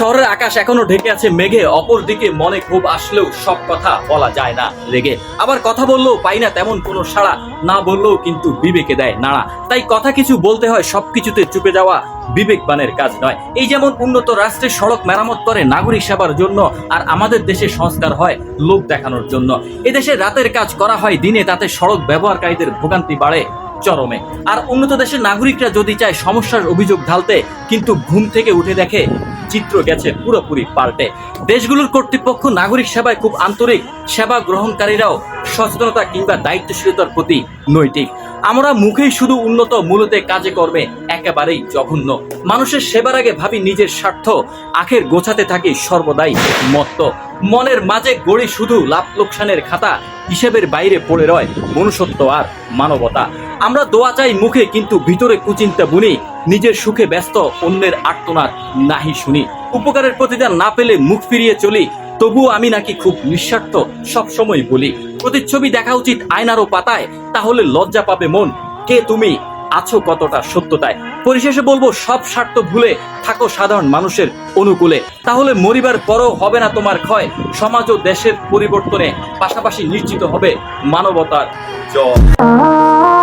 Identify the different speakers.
Speaker 1: শহরের আকাশ এখনও ঢেকে আছে মেঘে অপর দিকে মনে খুব আসলেও সব কথা বলা যায় না রেগে। আবার কথা বললেও পাই না তেমন কোনো সাড়া, না বললেও কিন্তু বিবেকে দেয় নাড়া। তাই কথা কিছু বলতে হয় সবকিছুতে চুপে যাওয়া বিবেকবানের কাজ নয়। এই যেমন উন্নত রাষ্ট্রের সড়ক মেরামত করে নাগরিক সেবার জন্য, আর আমাদের দেশে সংস্কার হয় লোক দেখানোর জন্য। এদেশে রাতের কাজ করা হয়, দিনে তাতে সড়ক ব্যবহারকারীদের ভোগান্তি বাড়ে। চরমে। আর উন্নত দেশের নাগরিকরা যদি চায় সমস্যার অভিযোগ ঢালতে, কিন্তু ঘুম থেকে উঠে দেখে চিত্র গেছে পুরোপুরি পাল্টে। দেশগুলোর কর্তৃপক্ষ নাগরিক সেবায় খুব আন্তরিক। সেবা গ্রহণকারীরাও সচেতনতা কিংবা দায়িত্বশীলতার প্রতি নৈতিক। আমরা মুখেই শুধু উন্নত মূলতে কাজে কর্মে একেবারেই জঘন্য। মানুষের সেবার আগে ভাবি নিজের স্বার্থ, আখের গোছাতে থাকি সর্বদাই মত্ত। মনের মাঝে গড়ি শুধু লাভ লোকসানের খাতা, হিসেবের বাইরে পড়ে রয় মনুষ্যত্ব আর মানবতা। আমরা দোয়া চাই মুখে কিন্তু ভিতরে কুচিন্তা বুনি নিজের সুখে ব্যস্ত, অন্যের আর্তনাদ নাহি শুনি। উপকারের প্রতিদান না পেলে মুখ ফিরিয়ে চলি, তবুও আমি নাকি খুব নিঃস্বার্থ, সবসময় বলি। প্রতিচ্ছবি দেখা উচিত আয়নারও পাতায়, তাহলে লজ্জা পাবে মন। কে তুমি? আছো কতটা সত্যতায়? পরিশেষে বলব, সব স্বার্থ ভুলে থাকো সাধারণ মানুষের অনুকূলে। তাহলে মরিবার পরও হবে না তোমার ক্ষয়। সমাজ ও দেশের পরিবর্তনে পাশাপাশি নিশ্চিত হবে মানবতার জয়।